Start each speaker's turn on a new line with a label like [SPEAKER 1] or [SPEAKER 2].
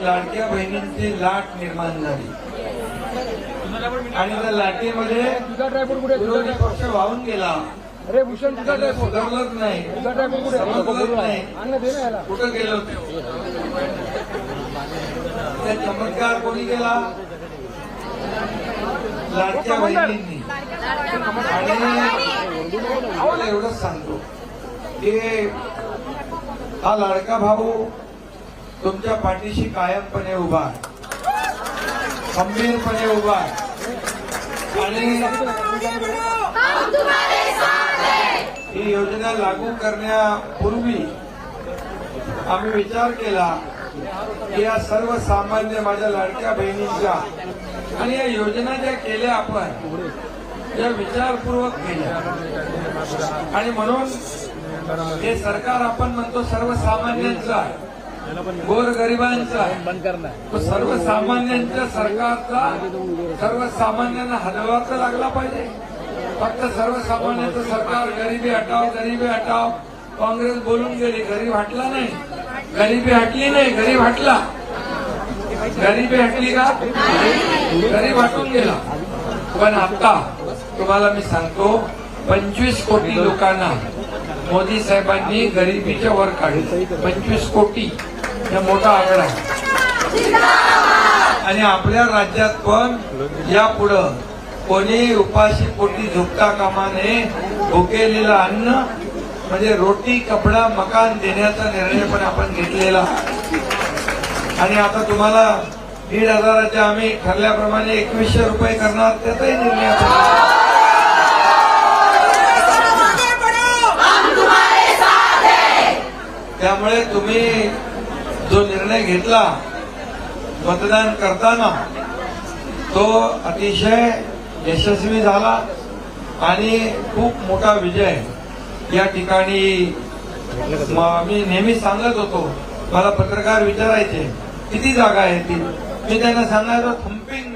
[SPEAKER 1] लाडक्या बहिणींची लाट निर्माण झाली. आणि त्या लाटेमध्ये
[SPEAKER 2] तुझा ड्रायफ्रूट कुठे
[SPEAKER 1] विरोधी पक्ष वाहून गेला.
[SPEAKER 2] अरे भूषण तुझा
[SPEAKER 1] सुधारलंच नाही.
[SPEAKER 2] कुठे?
[SPEAKER 1] समजलंच नाही.
[SPEAKER 2] अन्न दे ना याला.
[SPEAKER 1] कुठं गेलो त्या चमत्कार कोणी केला? लाडक्या बहिणींनी. आणि एवढंच सांगतो. की हा लाडका भाऊ तुमच्या पाठीशी कायमपणे उभा आहे. खंबीरपणे उभा आहे. आणि ही योजना लागू करण्यापूर्वी आम्ही विचार केला की या सर्वसामान्य माझ्या लाडक्या बहिणींच्या आणि या योजना ज्या केल्या आपण त्या विचारपूर्वक केल्या. आणि म्हणून हे सरकार आपण म्हणतो सर्वसामान्यांचं आहे. गोरगरिबांचं सर्वसामान्यांच्या सरकारचा सर्वसामान्यांना हलवा तर लागला पाहिजे. फक्त सर्वसामान्यांचं सरकार गरिबी हटाव गरिबी हटाव काँग्रेस बोलून गेली गरीब हटला नाही. गरिबी हटली नाही गरीब हटला. गरिबी हटली का? गरीब हटून गेला. पण आता तुम्हाला मी सांगतो पंचवीस कोटी लोकांना मोदी साहेबांनी गरिबीच्या वर काढलं. पंचवीस कोटी. हे मोठा आकडा आहे. आणि आपल्या राज्यात पण यापुढं कोणी उपाशी पोटी झोपता कामाने भुकेलेलं अन्न म्हणजे रोटी कपडा मकान देण्याचा निर्णय पण आपण घेतलेला. आणि आता तुम्हाला दीड हजाराच्या आम्ही ठरल्याप्रमाणे एकवीसशे रुपये करणार त्याचाही निर्णय आपण त्यामुळे तुम्ही जो निर्णय घेतला मतदान करताना तो अतिशय यशस्वी झाला आणि खूप मोठा विजय या ठिकाणी मी नेहमी सांगत होतो मला पत्रकार विचारायचे किती जागा येतील मी त्यांना सांगायचो थंपिंग